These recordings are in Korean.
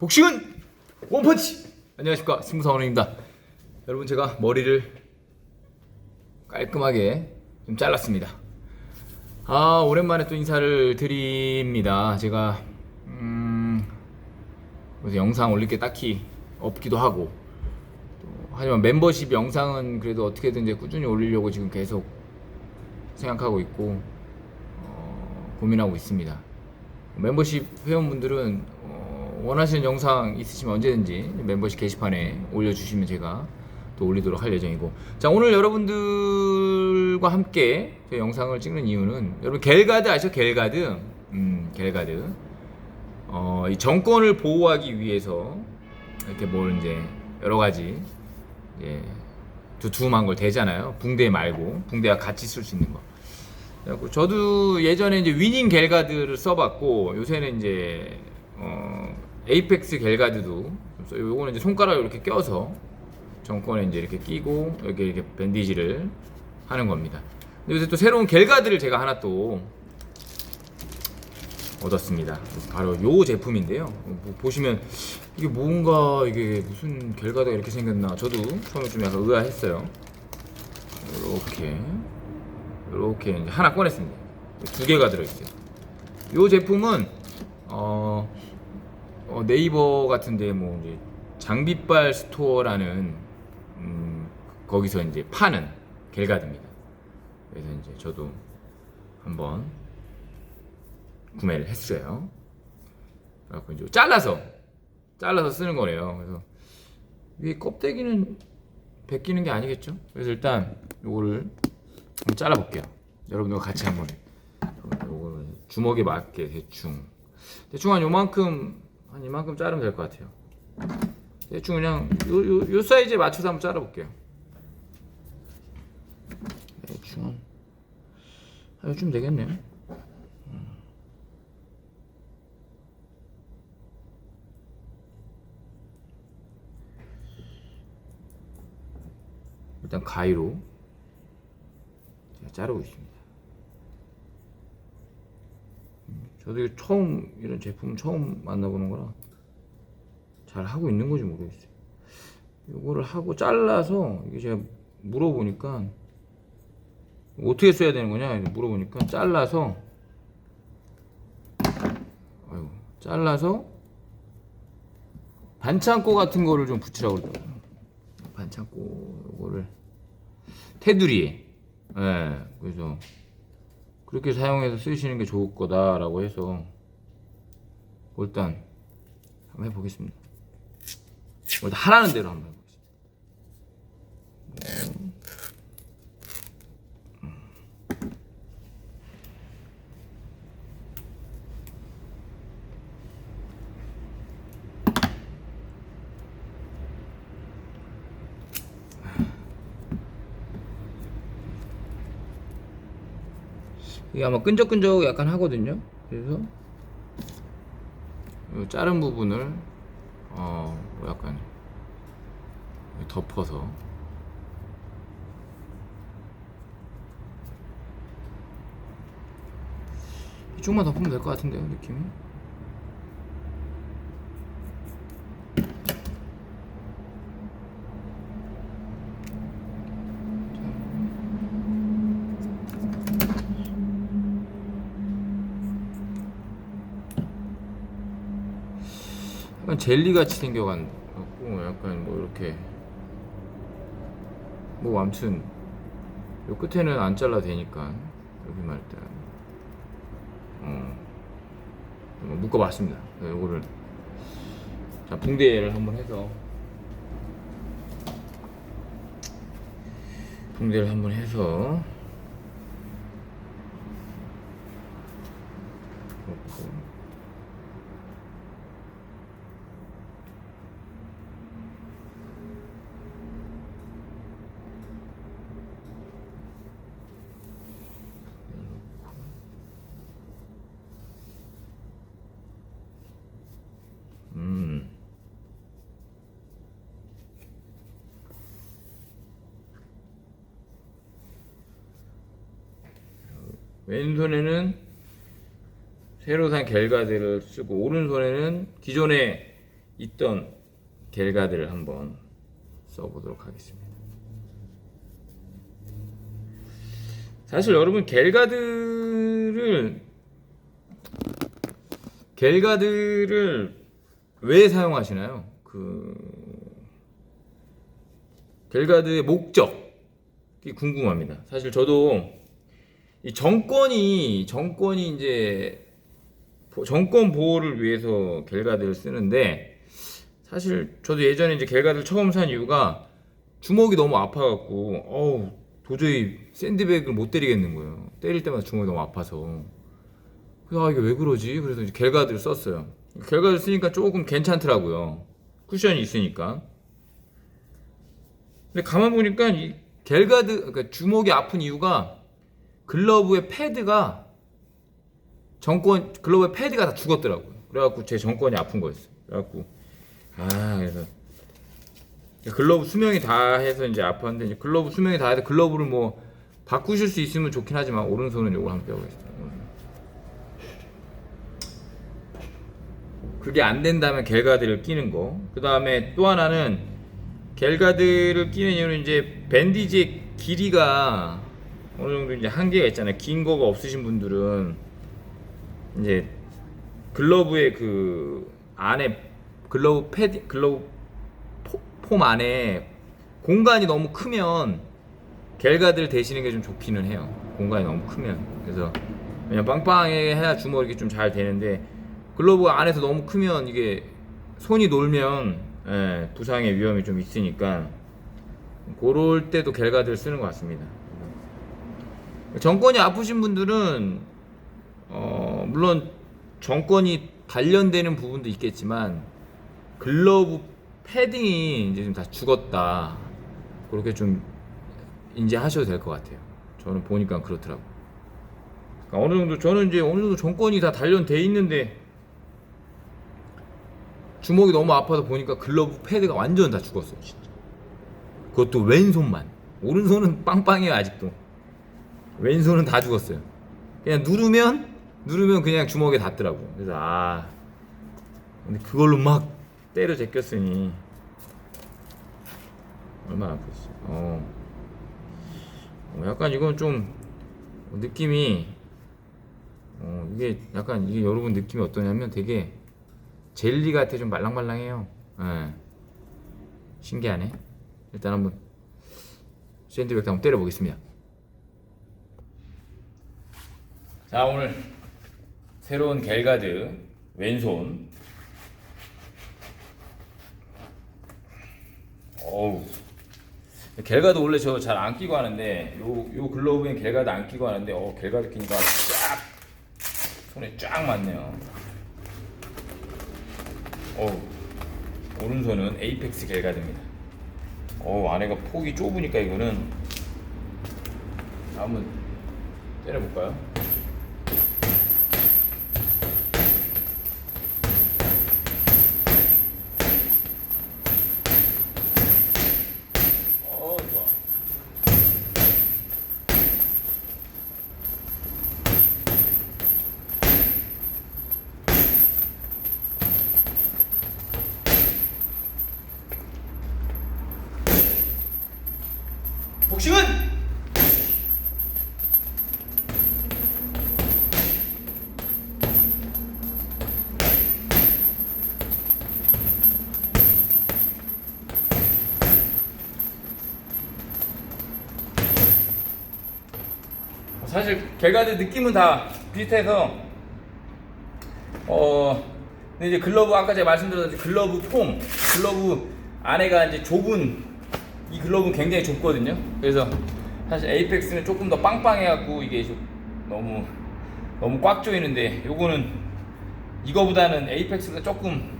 복싱은 원펀치! 안녕하십니까 승부사원입니다. 여러분 제가 머리를 깔끔하게 좀 잘랐습니다. 아 오랜만에 또 인사를 드립니다. 제가 음 영상 올릴 게 딱히 없기도 하고 또 하지만 멤버십 영상은 그래도 어떻게든 이제 꾸준히 올리려고 지금 계속 생각하고 있고 어, 고민하고 있습니다. 멤버십 회원분들은 어, 원하시는 영상 있으시면 언제든지 멤버십 게시판에 올려주시면 제가 또 올리도록 할 예정이고. 자 오늘 여러분들과 함께 저 영상을 찍는 이유는 여러분 겔가드 아시죠? 겔가드? 음 겔가드. 어, 이 정권을 보호하기 위해서 이렇게 뭘 이제 여러 가지 이제 두툼한 걸 대잖아요. 붕대 말고. 붕대와 같이 쓸 수 있는 거. 그래갖고 저도 예전에 이제 위닝 겔가드를 써봤고 요새는 이제 어 에이펙스 써요. 요거는 이제 손가락을 이렇게 껴서 정권에 이제 이렇게 끼고 여기 이렇게 밴디지를 하는 겁니다. 근데 요새 또 새로운 겔가드를 제가 하나 또 얻었습니다. 바로 요 제품인데요. 뭐 보시면 이게 뭔가 이게 무슨 겔가드가 이렇게 생겼나 저도 처음에 좀 약간 의아했어요. 이렇게 이렇게 이제 하나 꺼냈습니다. 두 개가 들어있어요. 이 제품은 어, 어, 네이버 같은데 뭐 이제 장비빨 스토어라는 음, 거기서 이제 파는 겔가드입니다. 그래서 이제 저도 한번 구매를 했어요. 그래갖고 이제 잘라서 잘라서 쓰는 거래요. 그래서 위에 껍데기는 벗기는 게 아니겠죠? 그래서 일단 요거를 한번 잘라볼게요. 여러분들과 같이 한번 요거를 주먹에 맞게 대충 대충 한 요만큼 한 이만큼 자르면 될 것 같아요. 대충 그냥 요, 요, 요 사이즈에 맞춰서 한번 잘라볼게요. 대충 한 요쯤 되겠네요. 음. 일단 가위로 자르고 있습니다. 음, 저도 처음 이런 제품 처음 만나보는 거라 잘 하고 있는 건지 모르겠어요. 이거를 하고 잘라서 이게 제가 물어보니까 어떻게 써야 되는 거냐 물어보니까 잘라서 아이고 잘라서 반창고 같은 거를 좀 붙이라고 그러더라고요. 반창고 요거를 테두리에 예 그래서 그렇게 사용해서 쓰시는 게 좋을 거다라고 해서 일단 한번 해보겠습니다. 일단 하라는 대로 한번 이게 아마 끈적끈적 약간 하거든요. 그래서 이 자른 부분을 어 약간 덮어서 이쪽만 덮으면 될 것 같은데요, 느낌이. 약간 젤리 같이 생겨갖고 약간 뭐 이렇게. 뭐 아무튼 요 끝에는 안 잘라 되니까 여기 말때. 어. 묶어봤습니다. 네, 요거를. 자 붕대를 한번 해서. 붕대를 한번 해서. 놓고 왼손에는 새로 산 겔가드를 쓰고 오른손에는 기존에 있던 겔가드를 한번 써보도록 하겠습니다. 사실 여러분 겔가드를 겔가드를 왜 사용하시나요? 그 겔가드의 목적이 궁금합니다. 사실 저도 이 정권이 정권이 이제 보- 정권 보호를 위해서 겔가드를 쓰는데 사실 저도 예전에 이제 겔가드를 처음 산 이유가 주먹이 너무 아파갖고 어우 도저히 샌드백을 못 때리겠는 거예요. 때릴 때마다 주먹이 너무 아파서 그래서 아 이게 왜 그러지? 그래서 이제 겔가드를 썼어요. 겔가드를 쓰니까 조금 괜찮더라고요. 쿠션이 있으니까. 근데 가만 보니까 이 겔가드 그러니까 주먹이 아픈 이유가 글러브의 패드가 정권 글러브의 패드가 다 죽었더라고요. 그래갖고 제 정권이 아픈 거였어요. 그래갖고 아 그래서 글러브 수명이 다 해서 이제 아팠는데 이제 글러브 수명이 다 해서 글러브를 뭐 바꾸실 수 있으면 좋긴 하지만 오른손은 요걸 한번 빼보겠습니다. 그게 안 된다면 겔가드를 끼는 거. 그 다음에 또 하나는 겔가드를 끼는 이유는 이제 밴디지의 길이가 어느 정도 이제 한계가 있잖아요. 긴 거가 없으신 분들은 이제 글러브의 그 안에 글러브 패드 글러브 포- 폼 안에 공간이 너무 크면 겔가드를 대시는 게 좀 좋기는 해요. 공간이 너무 크면 그래서 그냥 빵빵하게 해야 주먹이 이렇게 좀 잘 되는데 글러브가 안에서 너무 크면 이게 손이 놀면 예, 부상의 위험이 좀 있으니까 그럴 때도 겔가드를 쓰는 것 같습니다. 정권이 아프신 분들은 어, 물론 정권이 단련되는 부분도 있겠지만 글러브 패딩이 이제 좀 다 죽었다 그렇게 좀 인지하셔도 될 것 같아요. 저는 보니까 그렇더라고. 그러니까 어느 정도 저는 이제 어느 정도 정권이 다 단련돼 있는데 주먹이 너무 아파서 보니까 글러브 패드가 완전 다 죽었어 진짜. 그것도 왼손만. 오른손은 빵빵해요 아직도. 왼손은 다 죽었어요. 그냥 누르면 누르면 그냥 주먹에 닿더라고. 그래서 아 근데 그걸로 막 때려 제꼈으니 얼마나 아팠어. 어. 어, 약간 이건 좀 느낌이 어, 이게 약간 이게 여러분 느낌이 어떠냐면 되게 젤리 같아 좀 말랑말랑해요. 예. 신기하네. 일단 한번 샌드백 한번 때려보겠습니다. 자 오늘 새로운 겔가드 왼손. 어우. 겔가드 원래 저 잘 안 끼고 하는데 요 요 글러브엔 겔가드 안 끼고 하는데 어 겔가드 끼니까 쫙 손에 쫙 맞네요. 어우 오른손은 에이펙스 겔가드입니다. 어우 안에가 폭이 좁으니까 이거는 한번 때려볼까요? 어 좋아. 복싱은 사실 겔가드 느낌은 다 비슷해서 어 근데 이제 글러브 아까 제가 말씀드렸듯이 글러브 폼 글러브 안에가 이제 좁은 이 글러브는 굉장히 좁거든요. 그래서 사실 에이펙스는 조금 더 빵빵해갖고 이게 좀 너무 너무 꽉 조이는데 요거는 이거보다는 에이펙스가 조금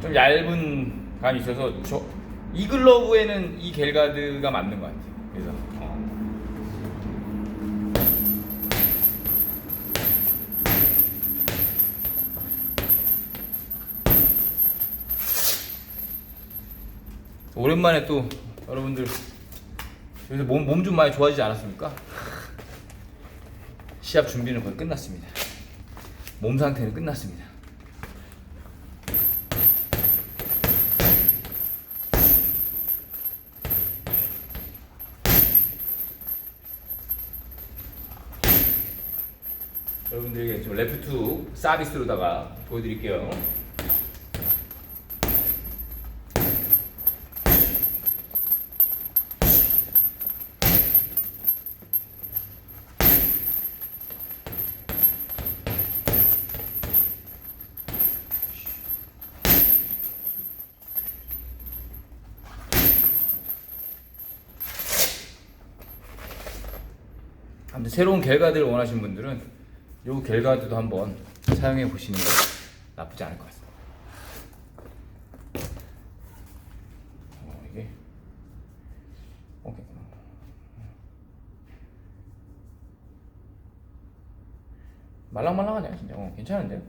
좀 얇은 감이 있어서 저 이 글러브에는 이 겔가드가 맞는 것 같아요 오랜만에 또 여러분들 요새 몸 몸 좀 많이 좋아지지 않았습니까? 시합 준비는 거의 끝났습니다. 몸 상태는 끝났습니다. 여러분들에게 좀 레프트 서비스로다가 보여드릴게요. 아무튼 새로운 겔가드를 원하시는 분들은 요 겔가드도 한번 사용해 보시는 거 나쁘지 않을 것 같습니다. 어, 이게 오케이. 말랑말랑하네 진짜. 어, 괜찮은데요?